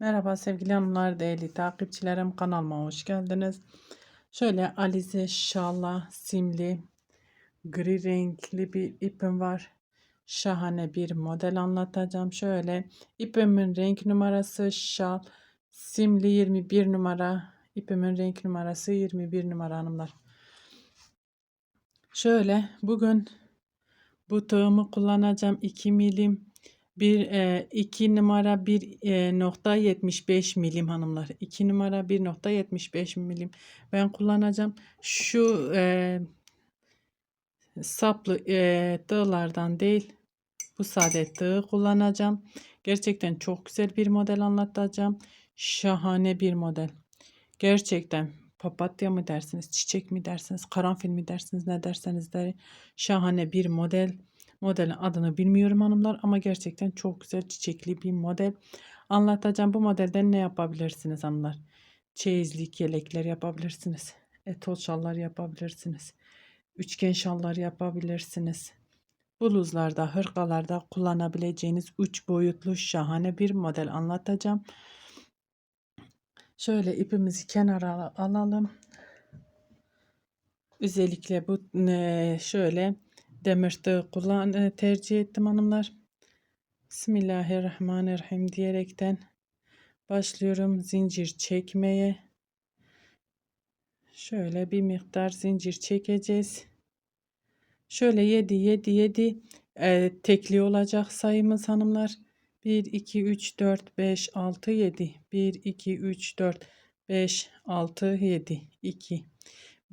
Merhaba sevgili hanımlar, değerli takipçilerim kanalıma hoş geldiniz. Şöyle alize şalla simli gri renkli bir ipim var. Şahane bir model anlatacağım. Şöyle ipimin renk numarası şal simli 21 numara. İpimin renk numarası 21 numara hanımlar. Şöyle bugün bu tığımı kullanacağım 2 milim bir e, 2 numara 1 e, nokta 75 milim hanımlar. 2 numara 1 nokta 75 milim. Ben kullanacağım. Şu e, saplı e, tığlardan değil. Bu sade tığı kullanacağım. Gerçekten çok güzel bir model anlatacağım. Şahane bir model. Gerçekten papatya mı dersiniz, çiçek mi dersiniz, karanfil mi dersiniz, ne derseniz de şahane bir model. Modelin adını bilmiyorum hanımlar ama gerçekten çok güzel çiçekli bir model. Anlatacağım bu modelden ne yapabilirsiniz hanımlar? Çeyizlik yelekler yapabilirsiniz. Etol şallar yapabilirsiniz. Üçgen şallar yapabilirsiniz. Bluzlarda, hırkalarda kullanabileceğiniz üç boyutlu şahane bir model anlatacağım. Şöyle ipimizi kenara alalım. Özellikle bu şöyle demir tığ kullan e, tercih ettim hanımlar. Bismillahirrahmanirrahim diyerekten başlıyorum zincir çekmeye. Şöyle bir miktar zincir çekeceğiz. Şöyle 7 7 7 e, tekli olacak sayımız hanımlar. 1 2 3 4 5 6 7 1 2 3 4 5 6 7 2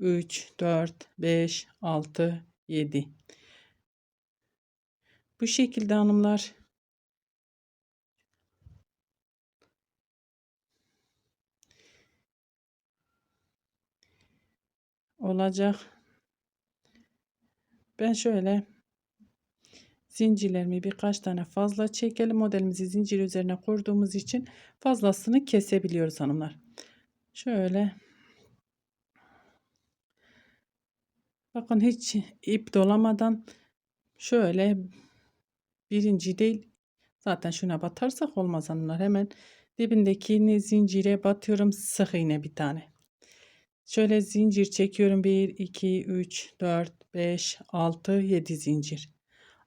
3 4 5 6 7 Bu şekilde hanımlar olacak. Ben şöyle zincirlerimi birkaç tane fazla çekelim. Modelimizi zincir üzerine kurduğumuz için fazlasını kesebiliyoruz hanımlar. Şöyle bakın hiç ip dolamadan şöyle birinci değil zaten şuna batarsak olmaz hanımlar. Hemen dibindeki zincire batıyorum sık iğne bir tane. Şöyle zincir çekiyorum. 1, 2, 3, 4, 5, 6, 7 zincir.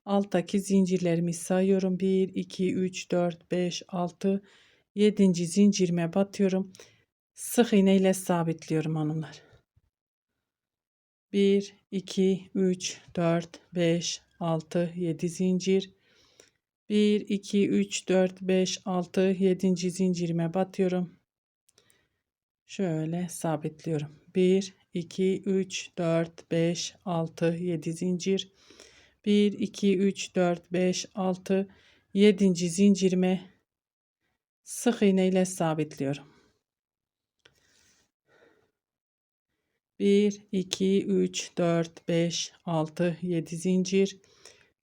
Alttaki zincirlerimi sayıyorum. 1, 2, 3, 4, 5, 6, 7. zincirime batıyorum. Sık iğne ile sabitliyorum hanımlar. 1, 2, 3, 4, 5, 6, 7 zincir. 1, 2, 3, 4, 5, 6, 7. zincirime batıyorum. Şöyle sabitliyorum. 1, 2, 3, 4, 5, 6, 7 zincir. 1, 2, 3, 4, 5, 6, 7. zincirime sık iğne ile sabitliyorum. 1, 2, 3, 4, 5, 6, 7 zincir.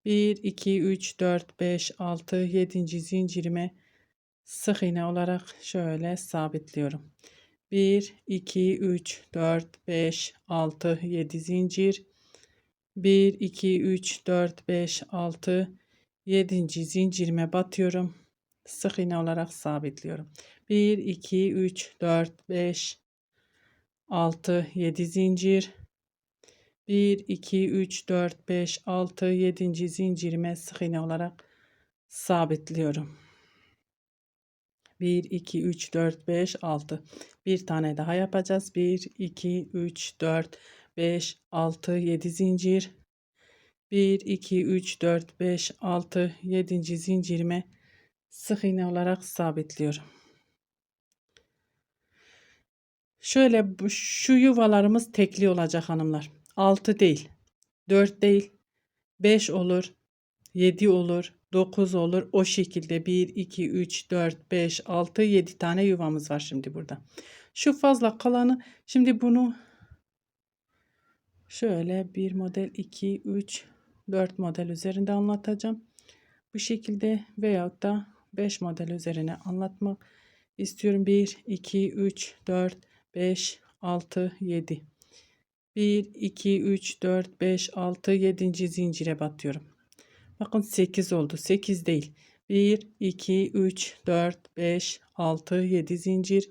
1, 2, 3, 4, 5, 6, 7. zincirime sık iğne olarak şöyle sabitliyorum. 1, 2, 3, 4, 5, 6, 7 zincir. 1, 2, 3, 4, 5, 6, 7. zincirime batıyorum. Sık iğne olarak sabitliyorum. 1, 2, 3, 4, 5, 6, 7 zincir. 1, 2, 3, 4, 5, 6, 7. zincirime sık iğne olarak sabitliyorum. 1, 2, 3, 4, 5, 6. Bir tane daha yapacağız. 1, 2, 3, 4, 5, 6, 7 zincir. 1, 2, 3, 4, 5, 6, 7. zincirime sık iğne olarak sabitliyorum. Şöyle şu yuvalarımız tekli olacak hanımlar. 6 değil, 4 değil, 5 olur, 7 olur, 9 olur. O şekilde 1, 2, 3, 4, 5, 6, 7 tane yuvamız var şimdi burada. Şu fazla kalanı şimdi bunu şöyle bir model 2, 3, 4 model üzerinde anlatacağım. Bu şekilde veyahut da 5 model üzerine anlatmak istiyorum. 1, 2, 3, 4, 5, 6, 7. 1, 2, 3, 4, 5, 6, 7. zincire batıyorum. Bakın 8 oldu. 8 değil. 1, 2, 3, 4, 5, 6, 7 zincir.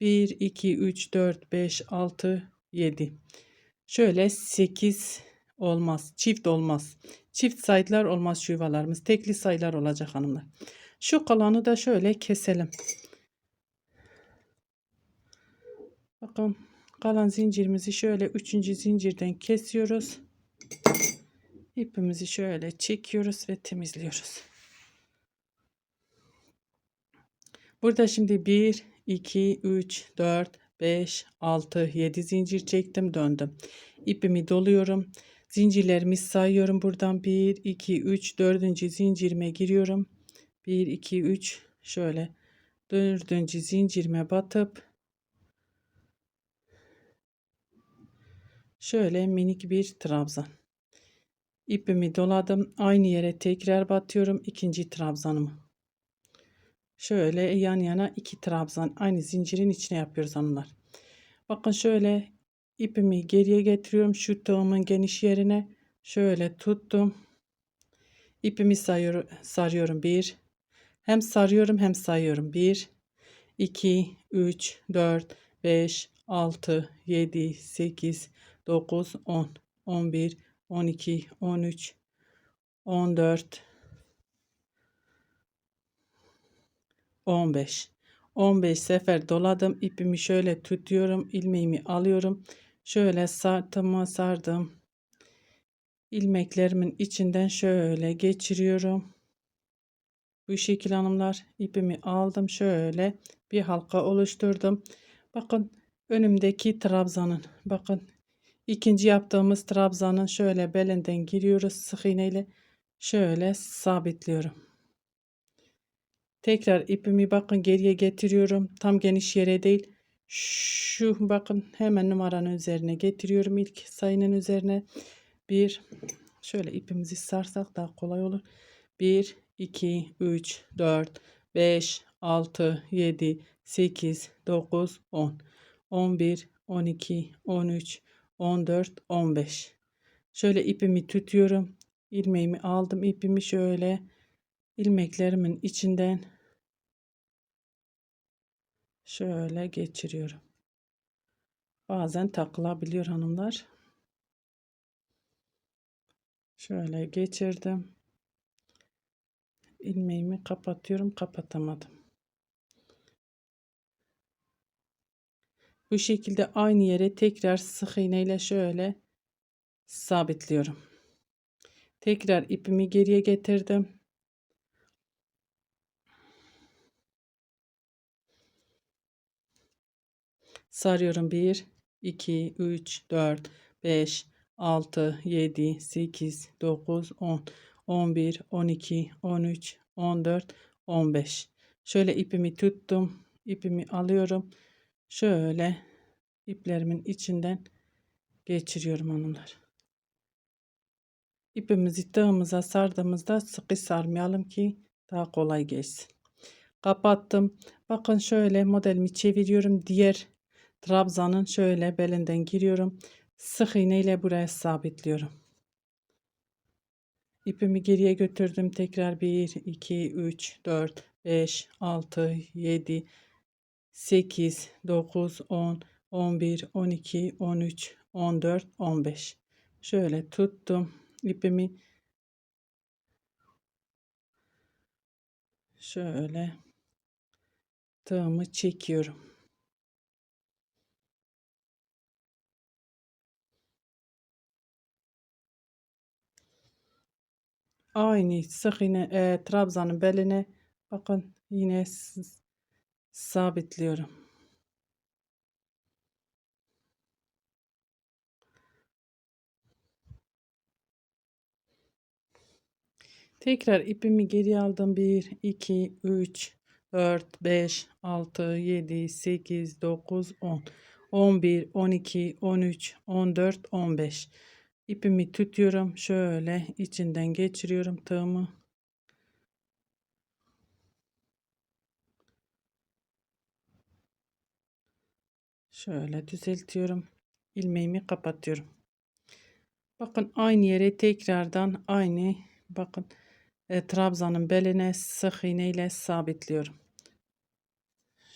1, 2, 3, 4, 5, 6, 7. Şöyle 8 olmaz. Çift olmaz. Çift sayılar olmaz şu yuvalarımız. Tekli sayılar olacak hanımlar. Şu kalanı da şöyle keselim. Bakın kalan zincirimizi şöyle üçüncü zincirden kesiyoruz. İpimizi şöyle çekiyoruz ve temizliyoruz. Burada şimdi 1, 2, 3, 4, 5, 6, 7 zincir çektim döndüm. İpimi doluyorum. Zincirlerimi sayıyorum buradan 1, 2, 3, 4. zincirime giriyorum. 1, 2, 3 şöyle 4. zincirime batıp şöyle minik bir trabzan. İpimi doladım. Aynı yere tekrar batıyorum. ikinci trabzanımı. Şöyle yan yana iki trabzan aynı zincirin içine yapıyoruz hanımlar. Bakın şöyle ipimi geriye getiriyorum şu tığımın geniş yerine. Şöyle tuttum. İpimi sayıyorum, sarıyorum. Bir. Hem sarıyorum hem sayıyorum. Bir, iki, üç, dört, beş, altı, yedi, sekiz, dokuz, on, on bir, 12, 13, 14, 15. 15 sefer doladım. ipimi şöyle tutuyorum. ilmeğimi alıyorum. Şöyle sardım sardım. ilmeklerimin içinden şöyle geçiriyorum. Bu şekil hanımlar ipimi aldım. Şöyle bir halka oluşturdum. Bakın önümdeki trabzanın bakın İkinci yaptığımız trabzanın şöyle belinden giriyoruz sık iğneyle şöyle sabitliyorum. Tekrar ipimi bakın geriye getiriyorum. Tam geniş yere değil. Şu bakın hemen numaranın üzerine getiriyorum. ilk sayının üzerine. Bir şöyle ipimizi sarsak daha kolay olur. 1 2 3 4 5 6 7 8 9 10 11 12 13 14 15 şöyle ipimi tutuyorum ilmeğimi aldım ipimi şöyle ilmeklerimin içinden şöyle geçiriyorum. Bazen takılabiliyor hanımlar. Şöyle geçirdim. İlmeğimi kapatıyorum kapatamadım Bu şekilde aynı yere tekrar sık iğne ile şöyle sabitliyorum. Tekrar ipimi geriye getirdim. Sarıyorum 1 2 3 4 5 6 7 8 9 10 11 12 13 14 15 şöyle ipimi tuttum ipimi alıyorum şöyle iplerimin içinden geçiriyorum hanımlar. İpimizi tığımıza sardığımızda sıkı sarmayalım ki daha kolay geçsin. Kapattım. Bakın şöyle modelimi çeviriyorum. Diğer trabzanın şöyle belinden giriyorum. Sık iğne ile buraya sabitliyorum. İpimi geriye götürdüm. Tekrar 1, 2, 3, 4, 5, 6, 7, 8, 9, 10, 11, 12, 13, 14, 15. Şöyle tuttum. ipimi şöyle tığımı çekiyorum. Aynı sık iğne e, trabzanın beline bakın yine sabitliyorum. Tekrar ipimi geri aldım. 1, 2, 3, 4, 5, 6, 7, 8, 9, 10, 11, 12, 13, 14, 15. İpimi tutuyorum. Şöyle içinden geçiriyorum tığımı. Şöyle düzeltiyorum. ilmeğimi kapatıyorum. Bakın aynı yere tekrardan aynı bakın e, trabzanın beline sık iğne ile sabitliyorum.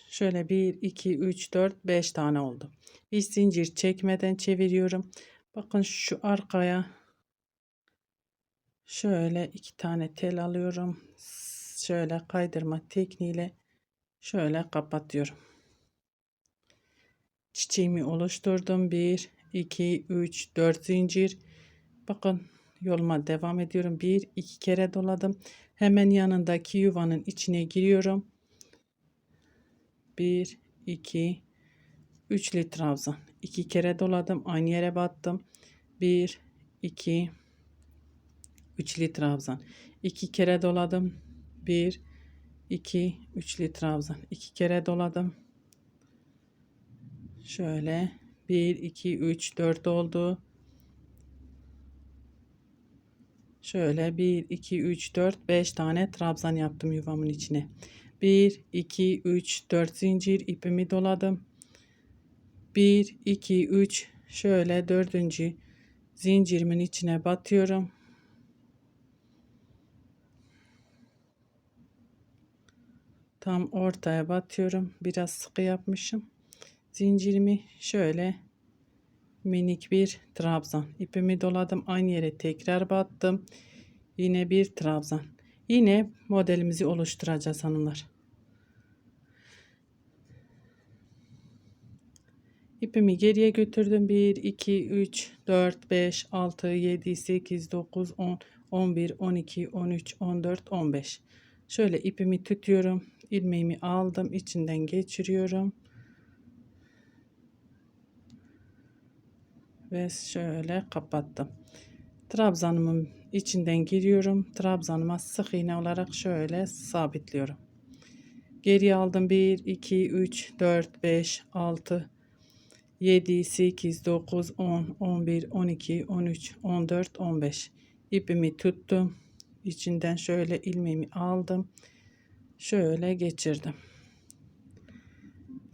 Şöyle 1 2 3 4 5 tane oldu. Hiç zincir çekmeden çeviriyorum. Bakın şu arkaya şöyle iki tane tel alıyorum. Şöyle kaydırma tekniğiyle şöyle kapatıyorum. Çiçeğimi oluşturdum. 1 2 3 4 zincir. Bakın yoluma devam ediyorum. 1 2 kere doladım. Hemen yanındaki yuvanın içine giriyorum. 1 2 3'lü trabzan. 2 kere doladım. Aynı yere battım. 1 2 3'lü trabzan. 2 kere doladım. 1 2 3'lü trabzan. 2 kere doladım. Şöyle 1 2 3 4 oldu. Şöyle 1 2 3 4 5 tane trabzan yaptım yuvamın içine. 1 2 3 4 zincir ipimi doladım. 1 2 3 şöyle dördüncü zincirimin içine batıyorum. Tam ortaya batıyorum. Biraz sıkı yapmışım. Zincirimi şöyle minik bir trabzan. ipimi doladım. Aynı yere tekrar battım. Yine bir trabzan. Yine modelimizi oluşturacağız hanımlar. İpimi geriye götürdüm. 1, 2, 3, 4, 5, 6, 7, 8, 9, 10, 11, 12, 13, 14, 15. Şöyle ipimi tutuyorum. ilmeğimi aldım. içinden geçiriyorum. Ve şöyle kapattım. Trabzanımın içinden giriyorum. Trabzanıma sık iğne olarak şöyle sabitliyorum. Geri aldım. 1, 2, 3, 4, 5, 6, 7, 8, 9, 10, 11, 12, 13, 14, 15. İpimi tuttum. İçinden şöyle ilmeğimi aldım. Şöyle geçirdim.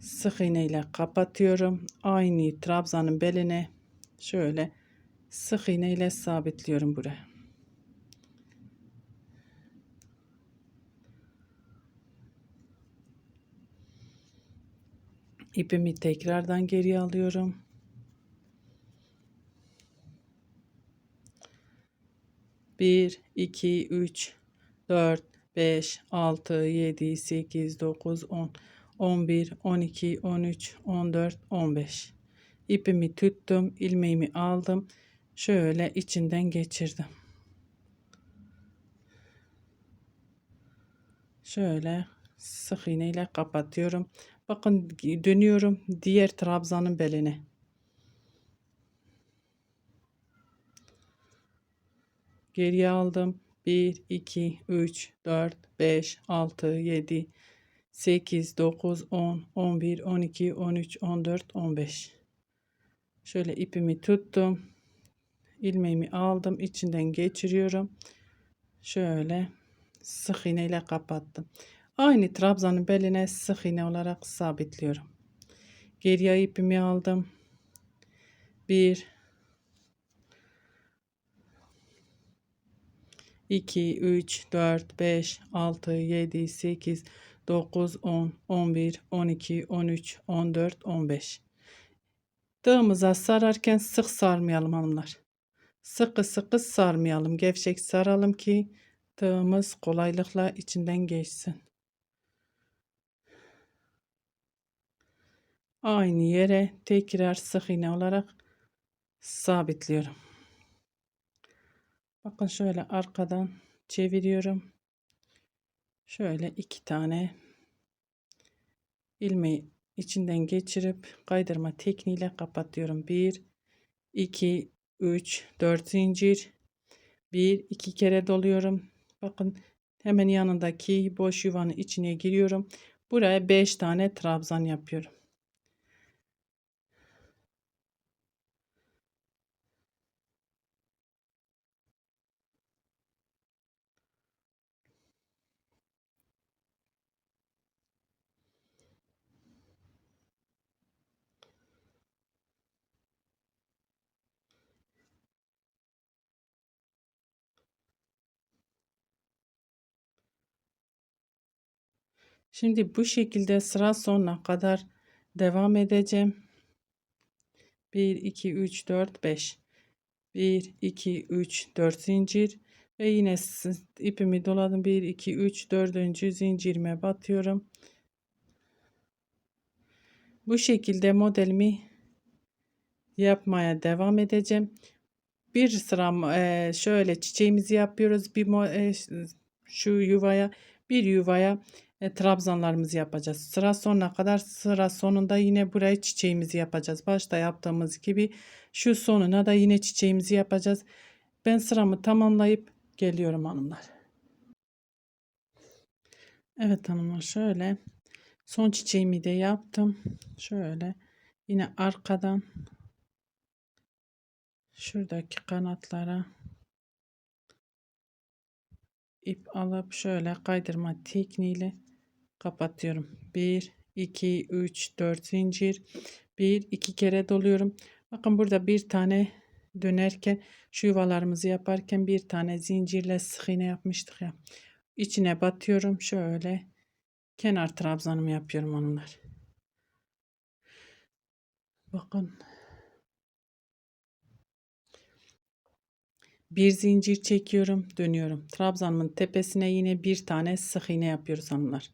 Sık iğne ile kapatıyorum. Aynı trabzanın beline şöyle sık iğne ile sabitliyorum buraya. İpimi tekrardan geri alıyorum. Bir, iki, üç, dört, beş, altı, yedi, sekiz, dokuz, on, on bir, on iki, on üç, on dört, on beş. İpimi tuttum, ilmeğimi aldım. Şöyle içinden geçirdim. Şöyle sık iğne ile kapatıyorum. Bakın dönüyorum diğer trabzanın beline. Geriye aldım. 1, 2, 3, 4, 5, 6, 7, 8, 9, 10, 11, 12, 13, 14, 15. Şöyle ipimi tuttum. ilmeğimi aldım. içinden geçiriyorum. Şöyle sık iğne ile kapattım. Aynı trabzanın beline sık iğne olarak sabitliyorum. Geriye ipimi aldım. 1 2 3 4 5 6 7 8 9 10 11 12 13 14 15 Tığımıza sararken sık sarmayalım hanımlar. Sıkı sıkı sarmayalım. Gevşek saralım ki tığımız kolaylıkla içinden geçsin. aynı yere tekrar sık iğne olarak sabitliyorum. Bakın şöyle arkadan çeviriyorum. Şöyle iki tane ilmeği içinden geçirip kaydırma tekniğiyle kapatıyorum. 1 2 3 4 zincir 1 2 kere doluyorum. Bakın hemen yanındaki boş yuvanın içine giriyorum. Buraya 5 tane trabzan yapıyorum. Şimdi bu şekilde sıra sonuna kadar devam edeceğim. 1 2 3 4 5 1 2 3 4 zincir ve yine ipimi doladım 1 2 3 4. zincirime batıyorum. Bu şekilde modelimi yapmaya devam edeceğim. Bir sıra şöyle çiçeğimizi yapıyoruz. Bir şu yuvaya bir yuvaya e, trabzanlarımızı yapacağız. Sıra sonuna kadar sıra sonunda yine buraya çiçeğimizi yapacağız. Başta yaptığımız gibi şu sonuna da yine çiçeğimizi yapacağız. Ben sıramı tamamlayıp geliyorum hanımlar. Evet hanımlar şöyle son çiçeğimi de yaptım. Şöyle yine arkadan şuradaki kanatlara ip alıp şöyle kaydırma tekniğiyle kapatıyorum. 1 2 3 4 zincir 1 2 kere doluyorum. Bakın burada bir tane dönerken şu yuvalarımızı yaparken bir tane zincirle sık iğne yapmıştık ya. İçine batıyorum şöyle kenar trabzanımı yapıyorum onlar. Bakın bir zincir çekiyorum dönüyorum. Trabzanımın tepesine yine bir tane sık iğne yapıyoruz hanımlar.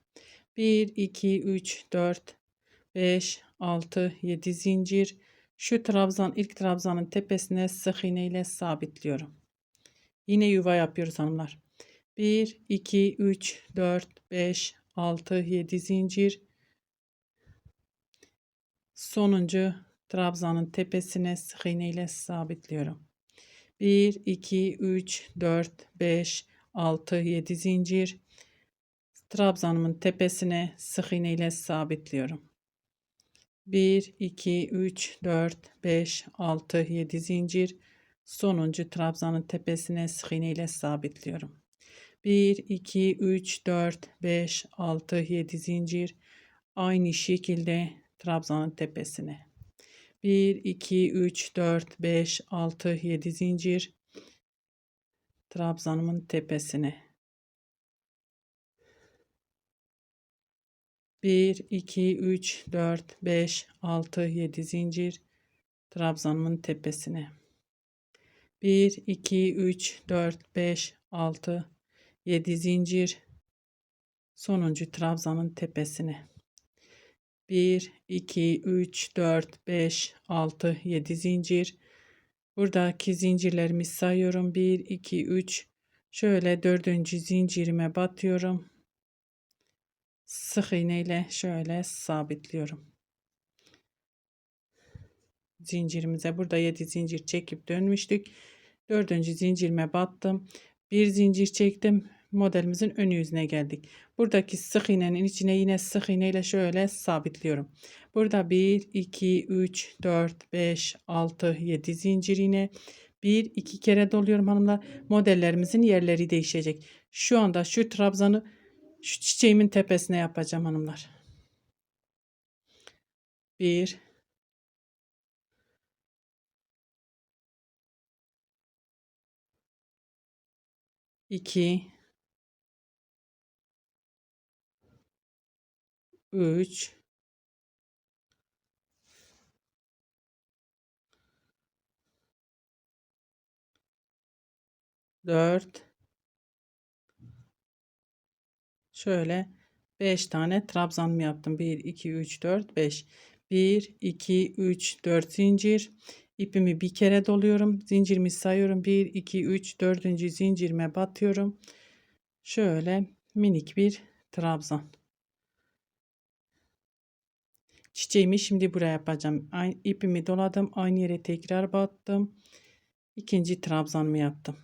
1 2 3 4 5 6 7 zincir. Şu trabzan ilk trabzanın tepesine sık iğne ile sabitliyorum. Yine yuva yapıyoruz hanımlar. 1 2 3 4 5 6 7 zincir. Sonuncu trabzanın tepesine sık iğne ile sabitliyorum 1 2 3 4 5 6 7 zincir. Trabzanımın tepesine sık iğne ile sabitliyorum. 1 2 3 4 5 6 7 zincir. Sonuncu trabzanın tepesine sık iğne ile sabitliyorum. 1 2 3 4 5 6 7 zincir. Aynı şekilde trabzanın tepesine 1 2 3 4 5 6 7 zincir. Trabzanımın tepesine. 1 2 3 4 5 6 7 zincir. Trabzanımın tepesine. 1 2 3 4 5 6 7 zincir. Sonuncu trabzanın tepesine 1 2 3 4 5 6 7 zincir. Buradaki zincirlerimi sayıyorum. 1 2 3 şöyle dördüncü zincirime batıyorum. Sık iğne ile şöyle sabitliyorum. Zincirimize burada 7 zincir çekip dönmüştük. Dördüncü zincirime battım. Bir zincir çektim modelimizin ön yüzüne geldik. Buradaki sık iğnenin içine yine sık iğne ile şöyle sabitliyorum. Burada 1, 2, 3, 4, 5, 6, 7 zincir iğne. 1, 2 kere doluyorum hanımlar. Modellerimizin yerleri değişecek. Şu anda şu trabzanı şu çiçeğimin tepesine yapacağım hanımlar. 1, 2 3 4 şöyle 5 tane trabzan mı yaptım? 1 2 3 4 5 1 2 3 4 zincir. İpimi bir kere doluyorum. Zincirimi sayıyorum. 1 2 3 4. zincirime batıyorum. Şöyle minik bir trabzan Çiçeğimi şimdi buraya yapacağım. Aynı, ipimi doladım. Aynı yere tekrar battım. İkinci trabzanımı yaptım.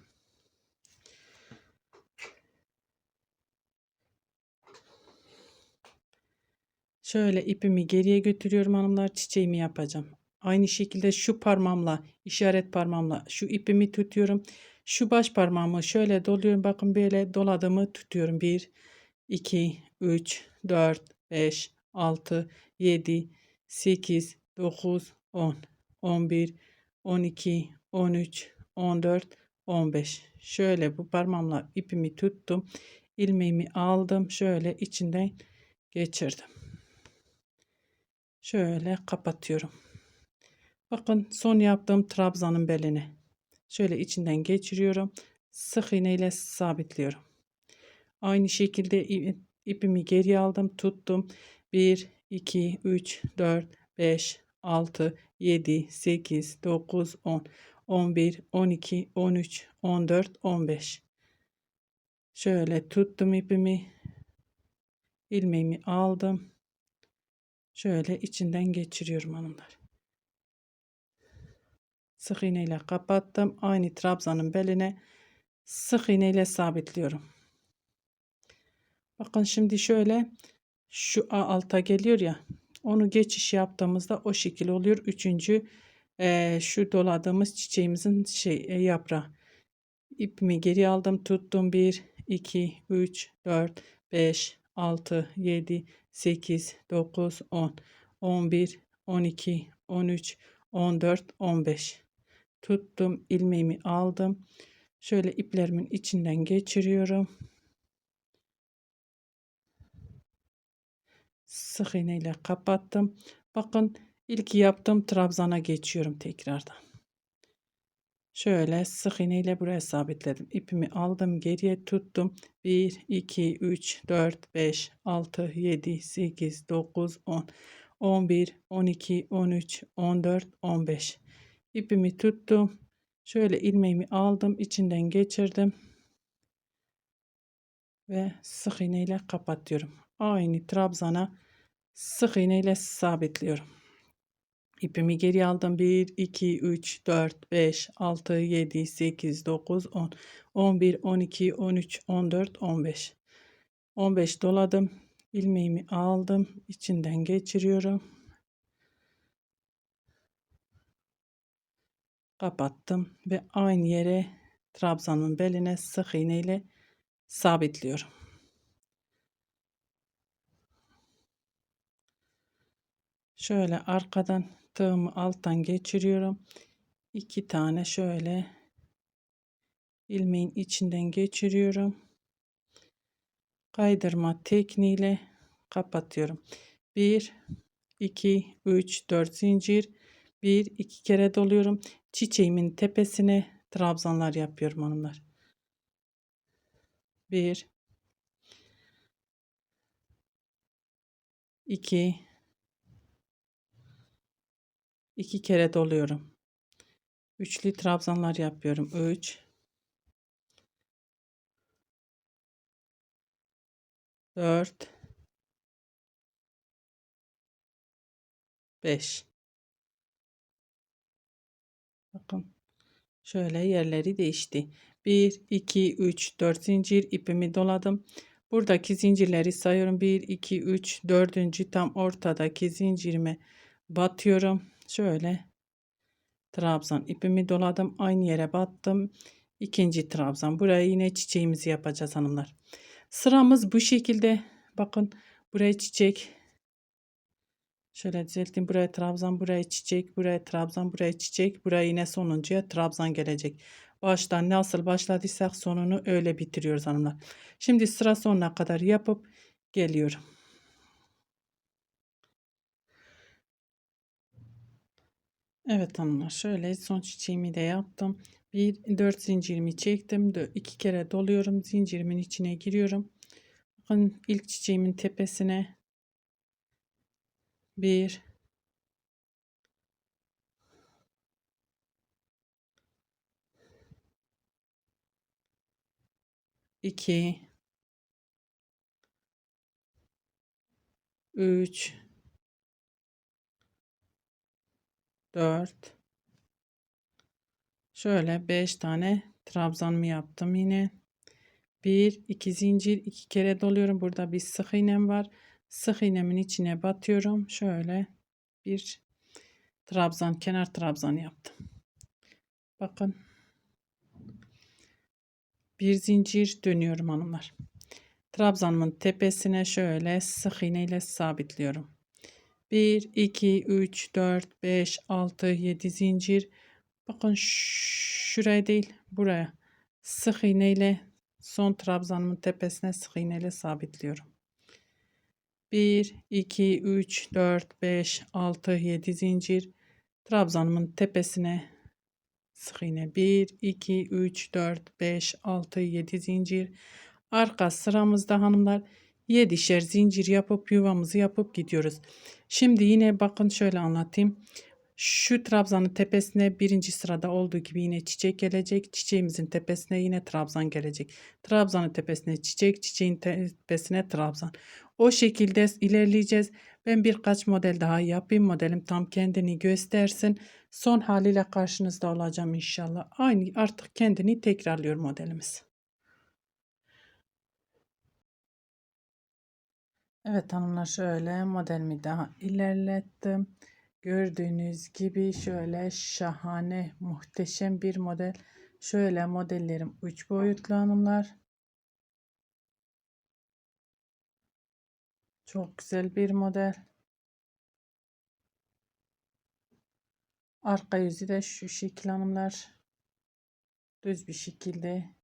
Şöyle ipimi geriye götürüyorum hanımlar. Çiçeğimi yapacağım. Aynı şekilde şu parmağımla, işaret parmağımla şu ipimi tutuyorum. Şu baş parmağımı şöyle doluyorum. Bakın böyle doladığımı tutuyorum. 1, 2, 3, 4, 5, 6, 7, 8, 9, 10, 11, 12, 13, 14, 15. Şöyle bu parmağımla ipimi tuttum. ilmeğimi aldım. Şöyle içinden geçirdim. Şöyle kapatıyorum. Bakın son yaptığım trabzanın beline. Şöyle içinden geçiriyorum. Sık iğne ile sabitliyorum. Aynı şekilde ipimi geri aldım, tuttum. 1 2 3 4 5 6 7 8 9 10 11 12 13 14 15 Şöyle tuttum ipimi. ilmeğimi aldım. Şöyle içinden geçiriyorum hanımlar. Sık iğne ile kapattım. Aynı trabzanın beline sık iğne ile sabitliyorum. Bakın şimdi şöyle şu alta geliyor ya. Onu geçiş yaptığımızda o şekil oluyor. Üçüncü e, şu doladığımız çiçeğimizin şey e, yaprağı. İpimi geri aldım tuttum 1 2 3 4 5 6 7 8 9 10 11 12 13 14 15 tuttum ilmeğimi aldım şöyle iplerimin içinden geçiriyorum sık iğne ile kapattım bakın ilk yaptığım trabzana geçiyorum tekrardan şöyle sık iğne ile buraya sabitledim ipimi aldım geriye tuttum 1 2 3 4 5 6 7 8 9 10 11 12 13 14 15 ipimi tuttum. Şöyle ilmeğimi aldım, içinden geçirdim. Ve sık iğne ile kapatıyorum. Aynı trabzana sık iğne ile sabitliyorum. İpimi geri aldım. 1, 2, 3, 4, 5, 6, 7, 8, 9, 10, 11, 12, 13, 14, 15. 15 doladım. ilmeğimi aldım. içinden geçiriyorum. kapattım ve aynı yere trabzanın beline sık iğne ile sabitliyorum. Şöyle arkadan tığımı alttan geçiriyorum. İki tane şöyle ilmeğin içinden geçiriyorum. Kaydırma tekniğiyle kapatıyorum. 1 2 3 4 zincir 1 2 kere doluyorum çiçeğimin tepesine trabzanlar yapıyorum hanımlar. Bir, iki, iki kere doluyorum. Üçlü trabzanlar yapıyorum. Üç, dört, beş. Bakın şöyle yerleri değişti. 1, 2, 3, 4 zincir ipimi doladım. Buradaki zincirleri sayıyorum. 1, 2, 3, 4. tam ortadaki zincirime batıyorum. Şöyle trabzan ipimi doladım. Aynı yere battım. İkinci trabzan. Buraya yine çiçeğimizi yapacağız hanımlar. Sıramız bu şekilde. Bakın buraya çiçek Şöyle düzelteyim. Buraya trabzan, buraya çiçek, buraya trabzan, buraya çiçek. Buraya yine sonuncuya trabzan gelecek. Baştan nasıl başladıysak sonunu öyle bitiriyoruz hanımlar. Şimdi sıra sonuna kadar yapıp geliyorum. Evet hanımlar şöyle son çiçeğimi de yaptım. Bir dört zincirimi çektim. iki kere doluyorum. Zincirimin içine giriyorum. Bakın ilk çiçeğimin tepesine bir iki üç dört şöyle beş tane trabzanımı yaptım yine bir iki zincir iki kere doluyorum burada bir sık iğnem var sık iğnemin içine batıyorum. Şöyle bir trabzan kenar trabzan yaptım. Bakın. Bir zincir dönüyorum hanımlar. Trabzanımın tepesine şöyle sık iğne ile sabitliyorum. 1 2 3 4 5 6 7 zincir. Bakın şuraya değil, buraya. Sık iğne ile son trabzanımın tepesine sık iğne ile sabitliyorum. 1 2 3 4 5 6 7 zincir. Trabzanımın tepesine sık iğne. 1 2 3 4 5 6 7 zincir. Arka sıramızda hanımlar 7'şer zincir yapıp yuvamızı yapıp gidiyoruz. Şimdi yine bakın şöyle anlatayım. Şu trabzanın tepesine birinci sırada olduğu gibi yine çiçek gelecek. Çiçeğimizin tepesine yine trabzan gelecek. Trabzanın tepesine çiçek, çiçeğin tepesine trabzan. O şekilde ilerleyeceğiz. Ben birkaç model daha yapayım. Modelim tam kendini göstersin. Son haliyle karşınızda olacağım inşallah. Aynı artık kendini tekrarlıyor modelimiz. Evet hanımlar şöyle modelimi daha ilerlettim. Gördüğünüz gibi şöyle şahane muhteşem bir model. Şöyle modellerim 3 boyutlu hanımlar. Çok güzel bir model. Arka yüzü de şu şekil hanımlar. Düz bir şekilde.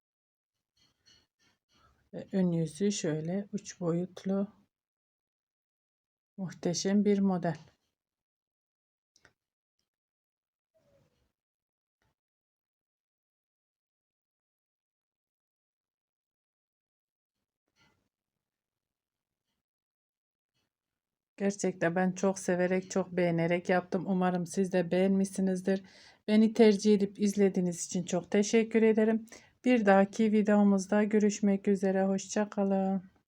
Ve ön yüzü şöyle 3 boyutlu. Muhteşem bir model. Gerçekten ben çok severek, çok beğenerek yaptım. Umarım siz de beğenmişsinizdir. Beni tercih edip izlediğiniz için çok teşekkür ederim. Bir dahaki videomuzda görüşmek üzere. Hoşçakalın.